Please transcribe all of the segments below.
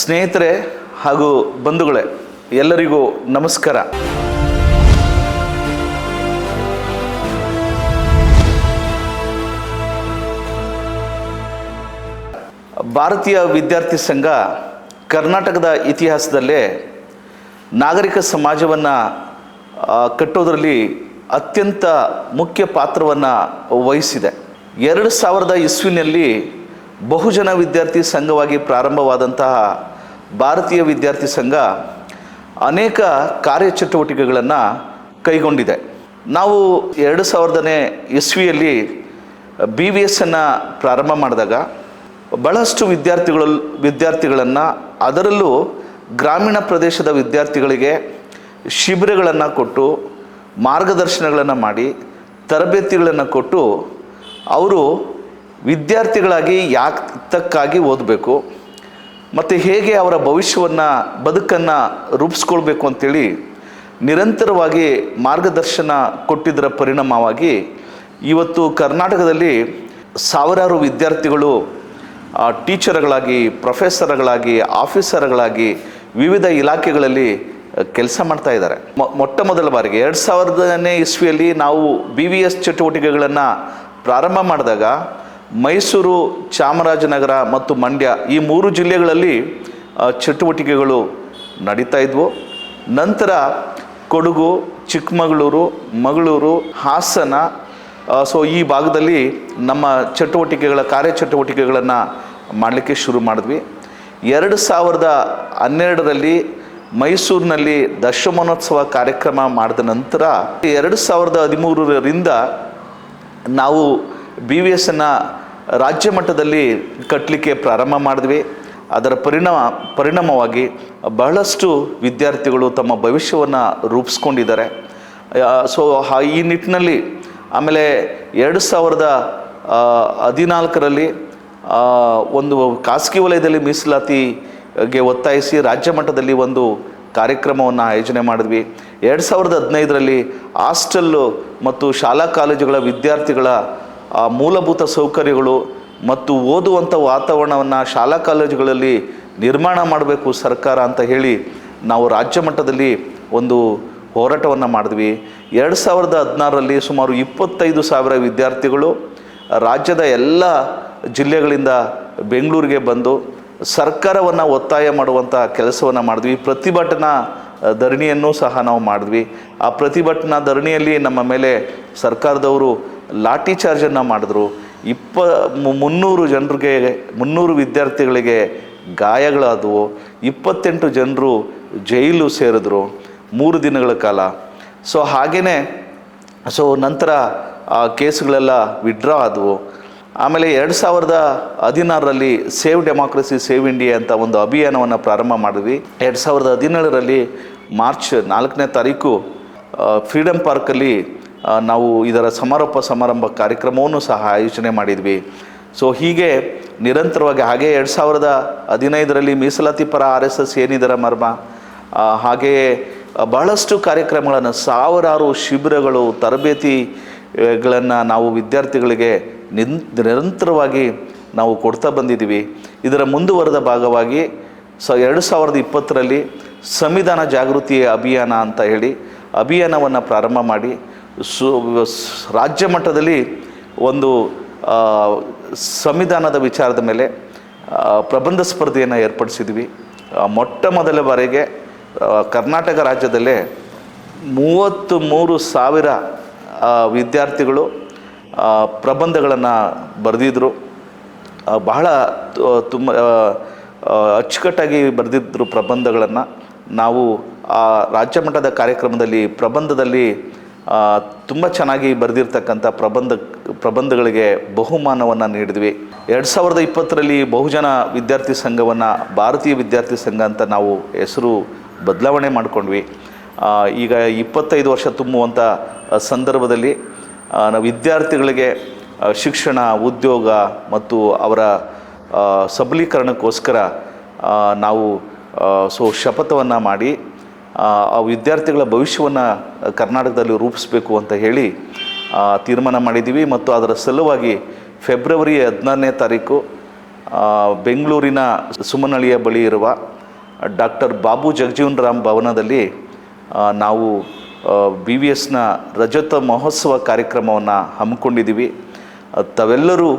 ಸ್ನೇಹಿತರೆ ಹಾಗೂ ಬಂಧುಗಳೇ, ಎಲ್ಲರಿಗೂ ನಮಸ್ಕಾರ. ಭಾರತೀಯ ವಿದ್ಯಾರ್ಥಿ ಸಂಘ ಕರ್ನಾಟಕದ ಇತಿಹಾಸದಲ್ಲೇ ನಾಗರಿಕ ಸಮಾಜವನ್ನು ಕಟ್ಟೋದರಲ್ಲಿ ಅತ್ಯಂತ ಮುಖ್ಯ ಪಾತ್ರವನ್ನು ವಹಿಸಿದೆ. ಎರಡು ಸಾವಿರದ ಇಸ್ವಿನಲ್ಲಿ ಬಹುಜನ ವಿದ್ಯಾರ್ಥಿ ಸಂಘವಾಗಿ ಪ್ರಾರಂಭವಾದಂತಹ ಭಾರತೀಯ ವಿದ್ಯಾರ್ಥಿ ಸಂಘ ಅನೇಕ ಕಾರ್ಯಚಟುವಟಿಕೆಗಳನ್ನು ಕೈಗೊಂಡಿದೆ. ನಾವು ಎರಡು ಸಾವಿರದನೇ ಇಸ್ವಿಯಲ್ಲಿ ಬಿ ವಿ ಎಸ್ಸನ್ನು ಪ್ರಾರಂಭ ಮಾಡಿದಾಗ ಬಹಳಷ್ಟು ವಿದ್ಯಾರ್ಥಿಗಳು, ವಿದ್ಯಾರ್ಥಿಗಳನ್ನು ಅದರಲ್ಲೂ ಗ್ರಾಮೀಣ ಪ್ರದೇಶದ ವಿದ್ಯಾರ್ಥಿಗಳಿಗೆ ಶಿಬಿರಗಳನ್ನು ಕೊಟ್ಟು, ಮಾರ್ಗದರ್ಶನಗಳನ್ನು ಮಾಡಿ, ತರಬೇತಿಗಳನ್ನು ಕೊಟ್ಟು, ಅವರು ವಿದ್ಯಾರ್ಥಿಗಳಾಗಿ ಯಾತಕ್ಕಾಗಿ ಓದಬೇಕು. ಮತ್ತು ಹೇಗೆ ಅವರ ಭವಿಷ್ಯವನ್ನು, ಬದುಕನ್ನು ರೂಪಿಸ್ಕೊಳ್ಬೇಕು ಅಂತೇಳಿ ನಿರಂತರವಾಗಿ ಮಾರ್ಗದರ್ಶನ ಕೊಟ್ಟಿದ್ದರ ಪರಿಣಾಮವಾಗಿ ಇವತ್ತು ಕರ್ನಾಟಕದಲ್ಲಿ ಸಾವಿರಾರು ವಿದ್ಯಾರ್ಥಿಗಳು ಟೀಚರ್ಗಳಾಗಿ, ಪ್ರೊಫೆಸರ್ಗಳಾಗಿ, ಆಫೀಸರ್ಗಳಾಗಿ ವಿವಿಧ ಇಲಾಖೆಗಳಲ್ಲಿ ಕೆಲಸ ಮಾಡ್ತಾ ಇದ್ದಾರೆ. ಮೊಟ್ಟ ಮೊದಲ ಬಾರಿಗೆ ಎರಡು ಸಾವಿರದನೇ ಇಸ್ವಿಯಲ್ಲಿ ನಾವು ಬಿ ವಿ ಎಸ್ ಚಟುವಟಿಕೆಗಳನ್ನು ಪ್ರಾರಂಭ ಮಾಡಿದಾಗ ಮೈಸೂರು, ಚಾಮರಾಜನಗರ ಮತ್ತು ಮಂಡ್ಯ ಈ ಮೂರು ಜಿಲ್ಲೆಗಳಲ್ಲಿ ಚಟುವಟಿಕೆಗಳು ನಡೀತಾ ಇದ್ವು. ನಂತರ ಕೊಡಗು, ಚಿಕ್ಕಮಗಳೂರು, ಮಗಳೂರು, ಹಾಸನ ಸೊ ಈ ಭಾಗದಲ್ಲಿ ನಮ್ಮ ಚಟುವಟಿಕೆಗಳ ಕಾರ್ಯಚಟುವಟಿಕೆಗಳನ್ನು ಮಾಡಲಿಕ್ಕೆ ಶುರು ಮಾಡಿದ್ವಿ. ಎರಡು ಸಾವಿರದ ಹನ್ನೆರಡರಲ್ಲಿ ಮೈಸೂರಿನಲ್ಲಿ ದಶಮಾನೋತ್ಸವ ಕಾರ್ಯಕ್ರಮ ಮಾಡಿದ ನಂತರ, ಎರಡು ಸಾವಿರದ ಹದಿಮೂರರಿಂದ ನಾವು ಬಿ ವಿ ಎಸ್ಸನ್ನು ರಾಜ್ಯ ಮಟ್ಟದಲ್ಲಿ ಕಟ್ಟಲಿಕ್ಕೆ ಪ್ರಾರಂಭ ಮಾಡಿದ್ವಿ. ಅದರ ಪರಿಣಾಮ, ಪರಿಣಾಮವಾಗಿ ಬಹಳಷ್ಟು ವಿದ್ಯಾರ್ಥಿಗಳು ತಮ್ಮ ಭವಿಷ್ಯವನ್ನು ರೂಪಿಸ್ಕೊಂಡಿದ್ದಾರೆ. ಸೊ ಈ ನಿಟ್ಟಿನಲ್ಲಿ ಆಮೇಲೆ ಎರಡು ಸಾವಿರದ ಹದಿನಾಲ್ಕರಲ್ಲಿ ಒಂದು ಖಾಸಗಿ ವಲಯದಲ್ಲಿ ಮೀಸಲಾತಿಗೆ ಒತ್ತಾಯಿಸಿ ರಾಜ್ಯ ಮಟ್ಟದಲ್ಲಿ ಒಂದು ಕಾರ್ಯಕ್ರಮವನ್ನು ಆಯೋಜನೆ ಮಾಡಿದ್ವಿ. ಎರಡು ಸಾವಿರದ ಹದಿನೈದರಲ್ಲಿ ಹಾಸ್ಟೆಲ್ಲು ಮತ್ತು ಶಾಲಾ ಕಾಲೇಜುಗಳ ವಿದ್ಯಾರ್ಥಿಗಳ ಆ, ಮೂಲಭೂತ ಸೌಕರ್ಯಗಳು ಮತ್ತು ಓದುವಂಥ ವಾತಾವರಣವನ್ನು ಶಾಲಾ ಕಾಲೇಜುಗಳಲ್ಲಿ ನಿರ್ಮಾಣ ಮಾಡಬೇಕು ಸರ್ಕಾರ ಅಂತ ಹೇಳಿ ನಾವು ರಾಜ್ಯ ಮಟ್ಟದಲ್ಲಿ ಒಂದು ಹೋರಾಟವನ್ನು ಮಾಡಿದ್ವಿ. ಎರಡು ಸಾವಿರದ ಹದಿನಾರರಲ್ಲಿ ಸುಮಾರು ಇಪ್ಪತ್ತೈದು ಸಾವಿರ ವಿದ್ಯಾರ್ಥಿಗಳು ರಾಜ್ಯದ ಎಲ್ಲ ಜಿಲ್ಲೆಗಳಿಂದ ಬೆಂಗಳೂರಿಗೆ ಬಂದು ಸರ್ಕಾರವನ್ನು ಒತ್ತಾಯ ಮಾಡುವಂಥ ಕೆಲಸವನ್ನು ಮಾಡಿದ್ವಿ. ಪ್ರತಿಭಟನಾ ಧರಣಿಯನ್ನು ಸಹ ನಾವು ಮಾಡಿದ್ವಿ. ಆ ಪ್ರತಿಭಟನಾ ಧರಣಿಯಲ್ಲಿ ನಮ್ಮ ಮೇಲೆ ಸರ್ಕಾರದವರು ಲಾಠಿ ಚಾರ್ಜನ್ನು ಮಾಡಿದ್ರು. ಇಪ್ಪ ಮುನ್ನೂರು ಜನರಿಗೆ, ಮುನ್ನೂರು ವಿದ್ಯಾರ್ಥಿಗಳಿಗೆ ಗಾಯಗಳಾದವು. ಇಪ್ಪತ್ತೆಂಟು ಜನರು ಜೈಲು ಸೇರಿದ್ರು ಮೂರು ದಿನಗಳ ಕಾಲ. ಸೊ ಹಾಗೆಯೇ ಸೊ, ನಂತರ ಆ ಕೇಸ್ಗಳೆಲ್ಲ ವಿಡ್ರಾ ಆದವು. ಆಮೇಲೆ ಎರಡು ಸಾವಿರದ ಹದಿನಾರರಲ್ಲಿ ಸೇವ್ ಡೆಮಾಕ್ರಸಿ, ಸೇವ್ ಇಂಡಿಯಾ ಅಂತ ಒಂದು ಅಭಿಯಾನವನ್ನು ಪ್ರಾರಂಭ ಮಾಡಿದ್ವಿ. ಎರಡು ಸಾವಿರದ ಹದಿನೇಳರಲ್ಲಿ ಮಾರ್ಚ್ ನಾಲ್ಕನೇ ತಾರೀಕು ಫ್ರೀಡಮ್ ಪಾರ್ಕಲ್ಲಿ ನಾವು ಇದರ ಸಮಾರೋಪ ಸಮಾರಂಭ ಕಾರ್ಯಕ್ರಮವನ್ನು ಸಹ ಆಯೋಜನೆ ಮಾಡಿದ್ವಿ. ಸೊ ಹೀಗೆ ನಿರಂತರವಾಗಿ ಹಾಗೆ ಎರಡು ಸಾವಿರದ ಹದಿನೈದರಲ್ಲಿ ಮೀಸಲಾತಿ ಪರ ಆರ್ ಎಸ್ ಎಸ್ ಏನಿದರ ಮರ್ಮ ಹಾಗೆಯೇ ಬಹಳಷ್ಟು ಕಾರ್ಯಕ್ರಮಗಳನ್ನು ಸಾವಿರಾರು ಶಿಬಿರಗಳು ತರಬೇತಿಗಳನ್ನು ನಾವು ವಿದ್ಯಾರ್ಥಿಗಳಿಗೆ ನಿನ್, ನಿರಂತರವಾಗಿ ನಾವು ಕೊಡ್ತಾ ಬಂದಿದ್ದೀವಿ. ಇದರ ಮುಂದುವರೆದ ಭಾಗವಾಗಿ ಸ, ಎರಡು ಸಾವಿರದ ಇಪ್ಪತ್ತರಲ್ಲಿ ಸಂವಿಧಾನ ಜಾಗೃತಿ ಅಭಿಯಾನ ಅಂತ ಹೇಳಿ ಅಭಿಯಾನವನ್ನು ಪ್ರಾರಂಭ ಮಾಡಿ ಸು, ರಾಜ್ಯ ಮಟ್ಟದಲ್ಲಿ ಒಂದು ಸಂವಿಧಾನದ ವಿಚಾರದ ಮೇಲೆ ಪ್ರಬಂಧ ಸ್ಪರ್ಧೆಯನ್ನು ಏರ್ಪಡಿಸಿದ್ವಿ. ಮೊಟ್ಟ ಮೊದಲ ಬಾರಿಗೆ ಕರ್ನಾಟಕ ರಾಜ್ಯದಲ್ಲೇ ಮೂವತ್ತು ಮೂರು ಸಾವಿರ ವಿದ್ಯಾರ್ಥಿಗಳು ಪ್ರಬಂಧಗಳನ್ನು ಬರೆದಿದ್ರು. ಬಹಳ ತುಂಬ ಅಚ್ಚುಕಟ್ಟಾಗಿ ಬರೆದಿದ್ದರು ಪ್ರಬಂಧಗಳನ್ನು. ನಾವು ಆ ರಾಜ್ಯ ಮಟ್ಟದ ಕಾರ್ಯಕ್ರಮದಲ್ಲಿ, ಪ್ರಬಂಧದಲ್ಲಿ ತುಂಬ ಚೆನ್ನಾಗಿ ಬರೆದಿರ್ತಕ್ಕಂಥ ಪ್ರಬಂಧ, ಪ್ರಬಂಧಗಳಿಗೆ ಬಹುಮಾನವನ್ನು ನೀಡಿದ್ವಿ. ಎರಡು ಸಾವಿರದ ಇಪ್ಪತ್ತರಲ್ಲಿ ಬಹುಜನ ವಿದ್ಯಾರ್ಥಿ ಸಂಘವನ್ನು, ಭಾರತೀಯ ವಿದ್ಯಾರ್ಥಿ ಸಂಘ ಅಂತ ನಾವು ಹೆಸರು ಬದಲಾವಣೆ ಮಾಡಿಕೊಂಡ್ವಿ. ಈಗ ಇಪ್ಪತ್ತೈದು ವರ್ಷ ತುಂಬುವಂಥ ಸಂದರ್ಭದಲ್ಲಿ ನಾವು ವಿದ್ಯಾರ್ಥಿಗಳಿಗೆ ಶಿಕ್ಷಣ, ಉದ್ಯೋಗ ಮತ್ತು ಅವರ ಸಬಲೀಕರಣಕ್ಕೋಸ್ಕರ ನಾವು ಸೊ ಶಪಥವನ್ನು ಮಾಡಿ ಆ, ವಿದ್ಯಾರ್ಥಿಗಳ ಭವಿಷ್ಯವನ್ನು ಕರ್ನಾಟಕದಲ್ಲಿ ರೂಪಿಸಬೇಕು ಅಂತ ಹೇಳಿ ತೀರ್ಮಾನ ಮಾಡಿದ್ದೀವಿ. ಮತ್ತು ಅದರ ಸಲುವಾಗಿ ಫೆಬ್ರವರಿ ಹದಿನಾರನೇ ತಾರೀಕು ಬೆಂಗಳೂರಿನ ಸುಮನಳಿಯ ಬಳಿ ಇರುವ ಡಾಕ್ಟರ್ ಬಾಬು ಜಗಜೀವನ್ ರಾಮ್ ಭವನದಲ್ಲಿ ನಾವು ಬಿ ವಿ ಎಸ್ನ ರಜತ ಮಹೋತ್ಸವ ಕಾರ್ಯಕ್ರಮವನ್ನು ಹಮ್ಮಿಕೊಂಡಿದ್ದೀವಿ. ತಾವೆಲ್ಲರೂ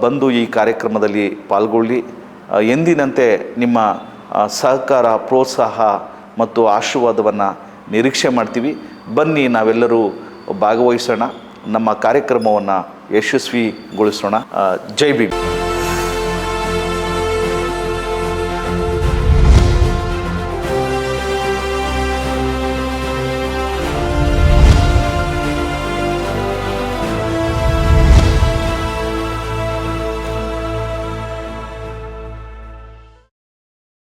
ಬಂದು ಈ ಕಾರ್ಯಕ್ರಮದಲ್ಲಿ ಪಾಲ್ಗೊಳ್ಳಿ. ಎಂದಿನಂತೆ ನಿಮ್ಮ ಸಹಕಾರ ಪ್ರೋತ್ಸಾಹ ಮತ್ತು ಆಶೀರ್ವಾದವನ್ನು ನಿರೀಕ್ಷೆ ಮಾಡ್ತೀವಿ. ಬನ್ನಿ ನಾವೆಲ್ಲರೂ ಭಾಗವಹಿಸೋಣ. ನಮ್ಮ ಕಾರ್ಯಕ್ರಮವನ್ನು ಯಶಸ್ವಿಗೊಳಿಸೋಣ. ಜೈ ಭೀಮ್.